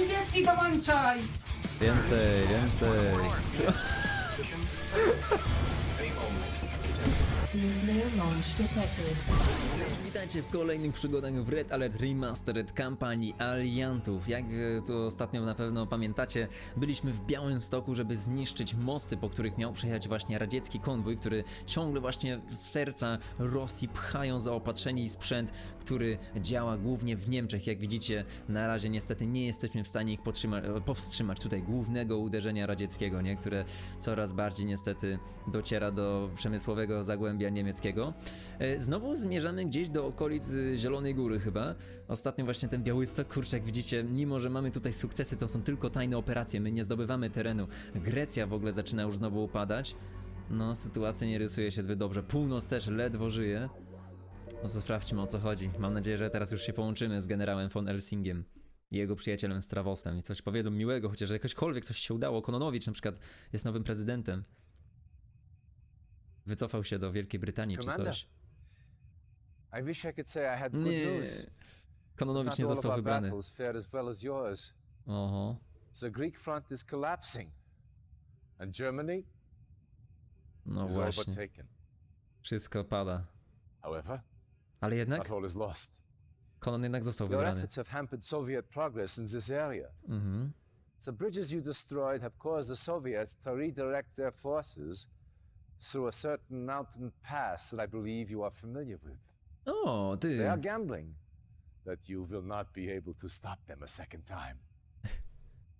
niebieski dołączaj! Więcej, więcej. Nuclear launch detected. Witajcie w kolejnych przygodach w Red Alert Remastered kampanii Aliantów. Jak e, to ostatnio na pewno pamiętacie, byliśmy w Białymstoku, żeby zniszczyć mosty, po których miał przejechać właśnie radziecki konwój, który ciągle właśnie z serca Rosji pchają zaopatrzeni sprzęt, który działa głównie w Niemczech. Jak widzicie, na razie niestety nie jesteśmy w stanie ich powstrzymać tutaj głównego uderzenia radzieckiego, nie? które coraz bardziej niestety dociera do przemysłowego zagłębia niemieckiego. E, Znowu zmierzamy gdzieś do okolic y, Zielonej Góry chyba. Ostatnio właśnie ten Białystok, kurczę, jak widzicie, mimo że mamy tutaj sukcesy, to są tylko tajne operacje, my nie zdobywamy terenu. Grecja w ogóle zaczyna już znowu upadać. No, sytuacja nie rysuje się zbyt dobrze. Północ też ledwo żyje. No to sprawdźmy o co chodzi. Mam nadzieję, że teraz już się połączymy z generałem von Elsingiem i jego przyjacielem Strawosem i coś powiedzą miłego, chociaż jakośkolwiek coś się udało. Kononowicz na przykład jest nowym prezydentem. Wycofał się do Wielkiej Brytanii czy Commander. coś. I wish I could say I had good Nie. news. Kononowicz Not nie all of został our wybrany. battles fared as well as yours. Oho. The Greek front is collapsing, and Germany No is właśnie. Wszystko pada. However, Ale jednak not all is lost. Konon jednak został Your wybrany. efforts have hampered Soviet progress in this area. Mhm. The bridges you destroyed have caused the Soviets to redirect their forces through a certain mountain pass that I believe you are familiar with. O, ty. They are gambling that you will not be able to stop them a second time.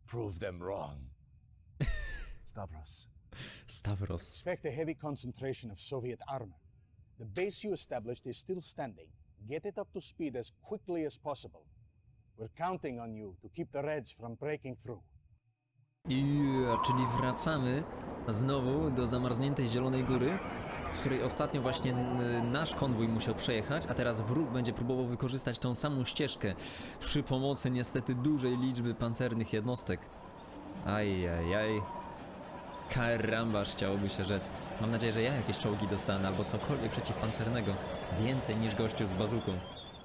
Prove them wrong. Stavros. Stavros. expect a heavy concentration of Soviet armor. The base you established is still standing. Get it up to speed as quickly as possible. We're counting on you to keep the Reds from breaking through. Ja, czyli wracamy znowu do zamarzniętej Zielonej Góry, której ostatnio właśnie nasz konwój musiał przejechać, a teraz wróg będzie próbował wykorzystać tą samą ścieżkę przy pomocy niestety dużej liczby pancernych jednostek. Ajajaj. Karambasz chciałoby się rzec. Mam nadzieję, że ja jakieś czołgi dostanę albo cokolwiek przeciwpancernego. Więcej niż gościu z bazuką.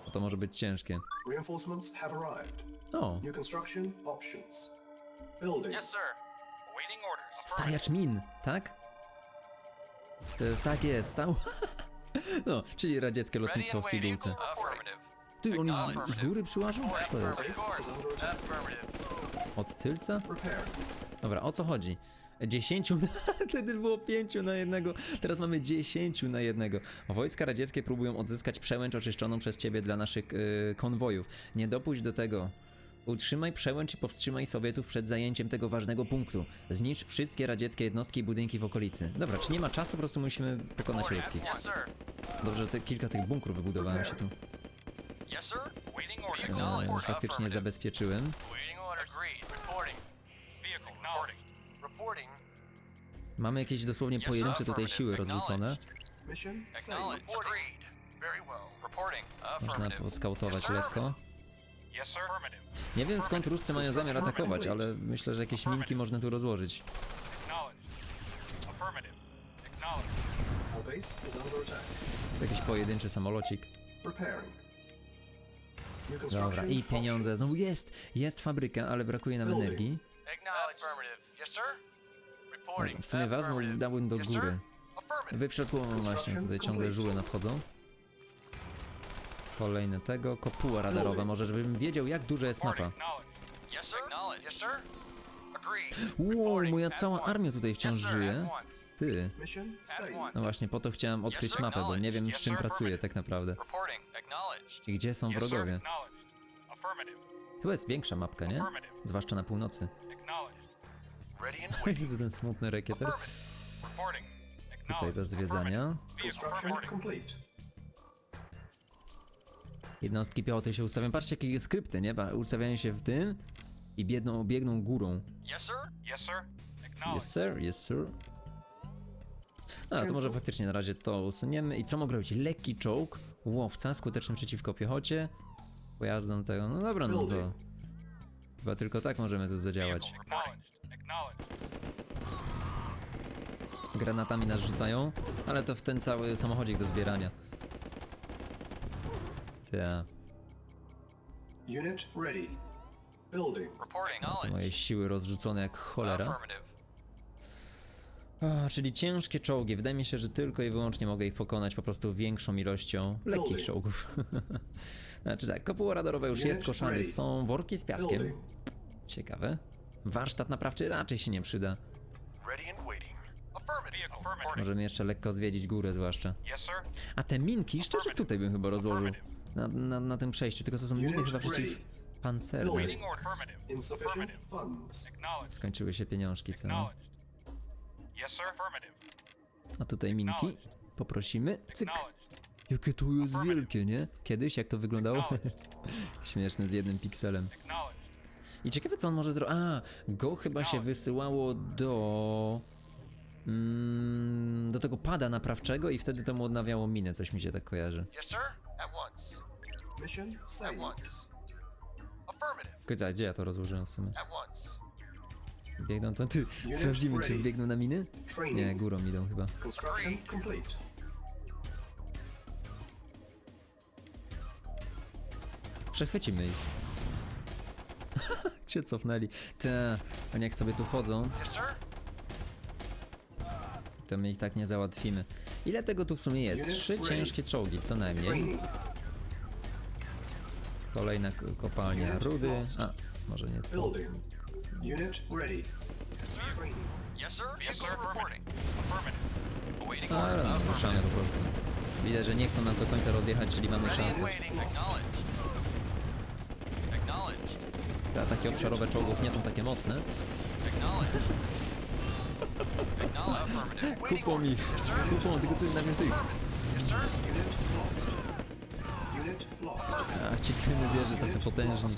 Bo to może być ciężkie. Reinforcements have arrived. O, New construction options. Building. Yes, sir. Awaiting orders. Stawiacz min, tak? To jest, tak jest, stał. No, czyli radzieckie Ready lotnictwo and w waiting. pigułce. Affirmative. Ty, oni z, z góry przyłażą? Co jest? Affirmative. Od tylca? Dobra, o co chodzi? 10 na... Wtedy było 5 na jednego, teraz mamy 10 na jednego. Wojska radzieckie próbują odzyskać przełęcz oczyszczoną przez ciebie dla naszych yy, konwojów. Nie dopuść do tego. Utrzymaj przełęcz i powstrzymaj Sowietów przed zajęciem tego ważnego punktu. Zniszcz wszystkie radzieckie jednostki i budynki w okolicy. Dobra, czy nie ma czasu, po prostu musimy pokonać ruskich. Dobrze, że te, kilka tych bunkrów wybudowało się tu. Acknowledged. faktycznie zabezpieczyłem. Mamy jakieś dosłownie pojedyncze tutaj siły rozrzucone. Mission. Można poskautować lekko. Nie wiem skąd Ruscy mają zamiar atakować, ale myślę, że jakieś minki można tu rozłożyć. Jakiś pojedynczy samolocik. Dobra, i pieniądze. Znowu jest! Jest fabryka, ale brakuje nam energii. W sumie i dałbym do góry. Wy w środku właśnie, tutaj ciągle żule nadchodzą. Kolejne tego, kopuła radarowa, może żebym wiedział jak duża jest mapa. Wow, moja cała armia tutaj wciąż żyje. Ty. No właśnie, po to chciałem odkryć mapę, bo nie wiem z czym pracuję tak naprawdę. I gdzie są wrogowie. Chyba jest większa mapka, nie? Zwłaszcza na północy. Widzę ten smutny rekieter. Reporting. Tutaj do zwiedzania. Jednostki piechoty się ustawiają. Patrzcie jakie skrypty, nie? Ba- Ustawiają się w tym i biegną, biegną górą. Yes, sir. Yes, sir. Yes sir, yes sir. A, to może faktycznie na razie to usuniemy. I co mogę robić? Lekki czołg, łowca, skuteczny przeciwko piechocie, pojazdom tego. No dobra, no to... Chyba tylko tak możemy tu zadziałać. Granatami nas rzucają, ale to w ten cały samochodzik do zbierania. Ta. Unit ready. Building. Reporting. Te moje siły rozrzucone jak cholera. A, czyli ciężkie czołgi. Wydaje mi się, że tylko i wyłącznie mogę ich pokonać po prostu większą ilością lekkich czołgów. znaczy tak, kopuła radarowa już Unit jest koszany, ready. są worki z piaskiem. Building. Ciekawe. Warsztat naprawczy raczej się nie przyda. Możemy jeszcze lekko zwiedzić górę zwłaszcza. A te minki, szczerze tutaj bym chyba rozłożył. Na, na, na tym przejściu, tylko to są miny chyba funds. Acknowledged. Skończyły się pieniążki, co? A tutaj minki. Poprosimy. Cyk. Jakie to jest wielkie, nie? Kiedyś jak to wyglądało? Śmieszne z jednym pikselem. I ciekawe co on może zrobić. A, go chyba się wysyłało do. Mm, do tego pada naprawczego i wtedy to mu odnawiało minę, coś mi się tak kojarzy. Yes, sir. At once. Mission At saved. once. Affirmative. Końca, gdzie ja to rozłożyłem w sumie? At once. Biegną to ty. Sprawdzimy, czy biegną na miny? Training. Nie, górą idą chyba. Construction complete. Przechwycimy ich. się cofnęli. Te, oni jak sobie tu chodzą, to my ich tak nie załatwimy. Ile tego tu w sumie jest? Trzy ciężkie czołgi, co najmniej. Kolejna kopalnia rudy. A, może nie. Awaiting A, ruszamy po prostu. Widać, że nie chcą nas do końca rozjechać, czyli mamy szansę. Te ataki obszarowe czołgów nie są takie mocne. Kupą sir. Kupą, tylko ty najpierw lost. A, ci krymy wieże tacy potężni.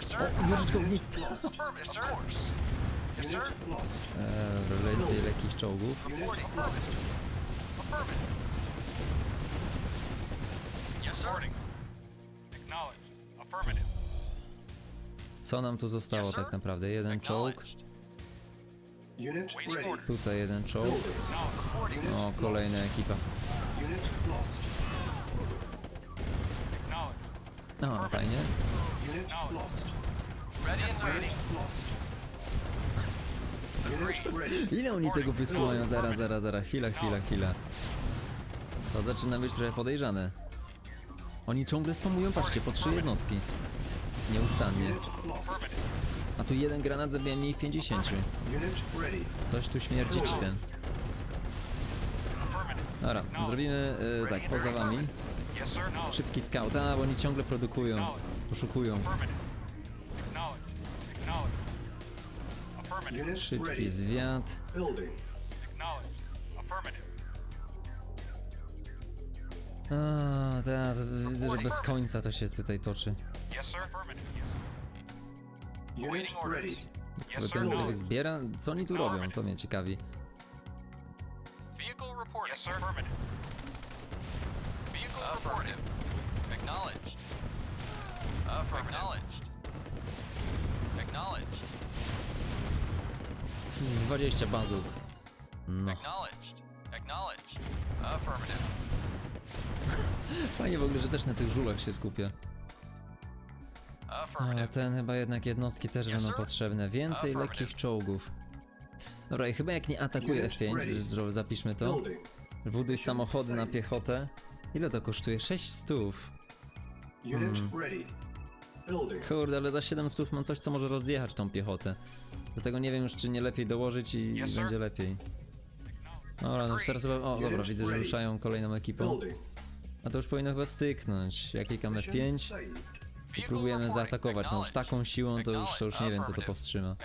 Sir. Wieżyczka ognista. Eee, więcej lekkich czołgów. Yes, sir. Co nam tu zostało tak naprawdę? Jeden czołg. Tutaj jeden czołg. O, kolejna ekipa. No, fajnie. Ile oni tego wysyłają? Zaraz, zaraz, zaraz. Chwila, chwila, chwila. To zaczyna być trochę podejrzane. Oni ciągle spamują, patrzcie, po trzy jednostki. Nieustannie. A tu jeden granat zabija mnie ich 50. Unit ready. Coś tu śmierdzi czy ten. Dobra, zrobimy y, tak, poza wami. Szybki scout, a bo oni ciągle produkują, poszukują. Szybki zwiat. A, ta, widzę, że bez końca to się tutaj toczy. Yes, sir. Affirmative. Yes. Unit Awaiting orders. ready. Yes, Co sir. ten zbiera? Co oni tu robią? To mnie ciekawi. Vehicle reporting. Yes, sir. Affirmative. Vehicle reporting. Acknowledged. Affirmative. Acknowledged. Acknowledged. 20 bazuk. No, Acknowledged. Acknowledged. Affirmative. fajnie w ogóle, że też na tych żulach się skupię. Ale ten chyba jednak jednostki też Yes, będą sir. potrzebne. Więcej Affirmative. lekkich czołgów. Dobra, i chyba jak nie atakuje Unit F5, ready. że zapiszmy to. Building. Buduj samochody na piechotę. Ile to kosztuje? 6 stów. Unit ready. Building. Kurde, ale za 7 stów mam coś, co może rozjechać tą piechotę. Dlatego nie wiem już, czy nie lepiej dołożyć i, Yes, sir. będzie lepiej. Dobra, no teraz chyba... O, dobra, widzę, że ruszają kolejną ekipą. Building. A to już powinno chyba styknąć. Jak klikamy Mission F5 saved. I próbujemy zaatakować. No z taką siłą to już, to już nie wiem, co to powstrzyma.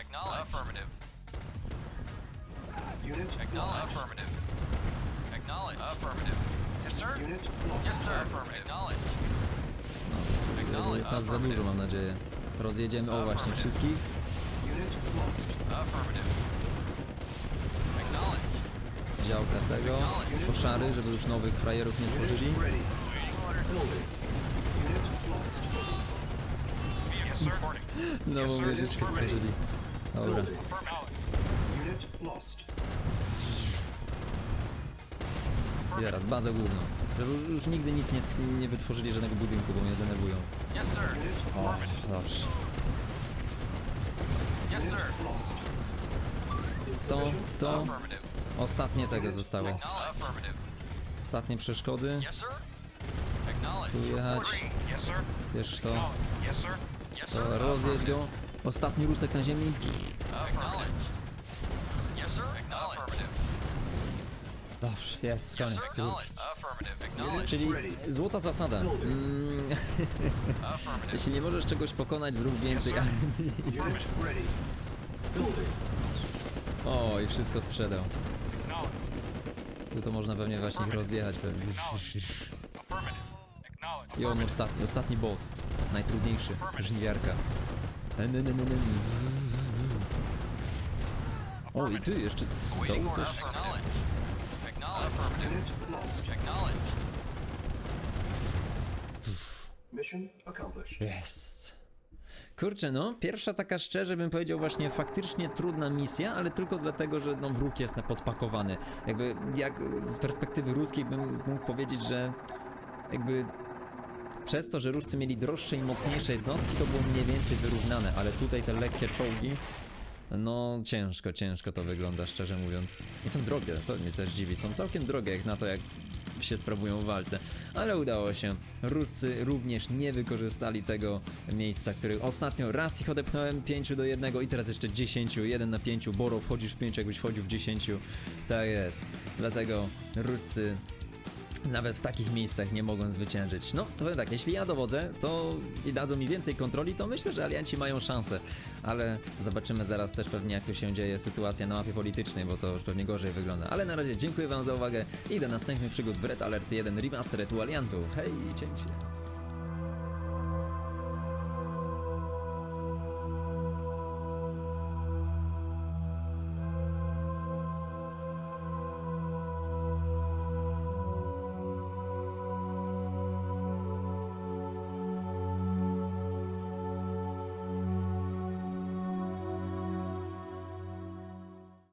No, jest nas za dużo, mam nadzieję. Rozjedziemy, o właśnie, wszystkich. Działka tego, koszary, żeby już nowych frajerów nie tworzyli. Unit lost. Nową wieżyczkę stworzyli. Dobra. Unit lost. I teraz bazę główną. Żeby już nigdy nic nie, nie wytworzyli żadnego budynku, bo mnie denerwują. O, dobrze. To, to ostatnie tego zostało. Ostatnie przeszkody. Tu jechać. Wiesz to. To rozjedź go. Ostatni rusek na ziemi. Dobrze, jest, koniec. Czyli złota zasada. Mm, jeśli nie możesz czegoś pokonać, zrób więcej. Building. O, i wszystko sprzedał. Acknowledge. Tu to można pewnie właśnie ich rozjechać pewnie. I on ostatni, ostatni boss. Najtrudniejszy. Żniwiarka. E. O, i ty jeszcze z dołu coś? Mission accomplished. Jest. Kurczę, no, pierwsza taka szczerze bym powiedział właśnie faktycznie trudna misja, ale tylko dlatego, że no, wróg jest na podpakowany. Jakby, jak z perspektywy ruskiej bym mógł powiedzieć, że jakby przez to, że Ruscy mieli droższe i mocniejsze jednostki, to było mniej więcej wyrównane, ale tutaj te lekkie czołgi, no ciężko, ciężko to wygląda, szczerze mówiąc. I są drogie, to mnie też dziwi, są całkiem drogie jak na to, jak się sprawują w walce, ale udało się. Ruscy również nie wykorzystali tego miejsca, który ostatnio raz ich odepchnąłem 5 do 1 i teraz jeszcze 10, 1 na 5. Boro, wchodzisz w 5, jakbyś wchodził w 10. Tak jest. Dlatego Ruscy nawet w takich miejscach nie mogą zwyciężyć. No, to powiem tak, jeśli ja dowodzę, to i dadzą mi więcej kontroli, to myślę, że alianci mają szansę. Ale zobaczymy zaraz też pewnie, jak tu się dzieje sytuacja na mapie politycznej, bo to już pewnie gorzej wygląda. Ale na razie dziękuję wam za uwagę i do następnych przygód w Red Alert 1 Remastered u Aliantów. Hej, cięcie.